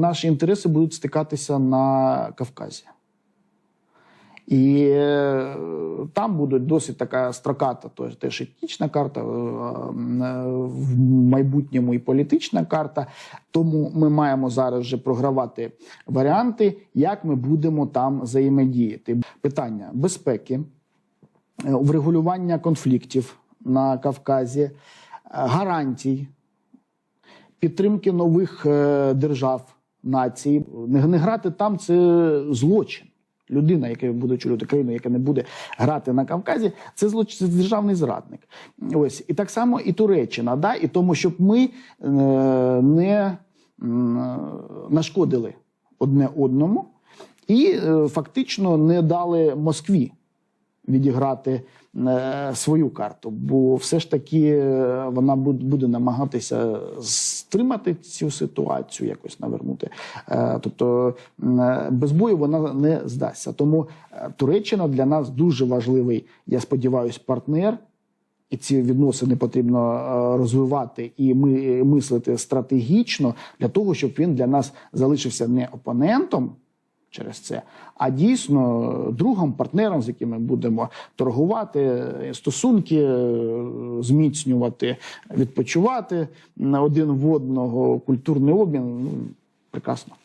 наші інтереси будуть стикатися на Кавказі. І е, там буде досить така строката, теж етнічна карта, е, е, в майбутньому і політична карта. Тому ми маємо зараз вже програвати варіанти, як ми будемо там взаємодіяти. Питання безпеки, врегулювання конфліктів на Кавказі, гарантій, підтримки нових держав, націй. Не, не грати там це злочин. Людина, яка буде очолювати країну, яка не буде грати на Кавказі, це злочин, це державний зрадник. Ось і так само і Туреччина, да? і тому, щоб ми е, не м, нашкодили одне одному і е, фактично не дали Москві відіграти е, свою карту, бо все ж таки е, вона буде намагатися стримати цю ситуацію, якось навернути. Е, Тобто без бою вона не здасться. Тому Туреччина для нас дуже важливий, я сподіваюся, партнер. І ці відносини потрібно розвивати і ми мислити стратегічно для того, щоб він для нас залишився не опонентом через це, а дійсно другом, партнером, з яким ми будемо торгувати, стосунки е, зміцнювати, відпочивати на один в одного, культурний обмін. Ну, прекрасно.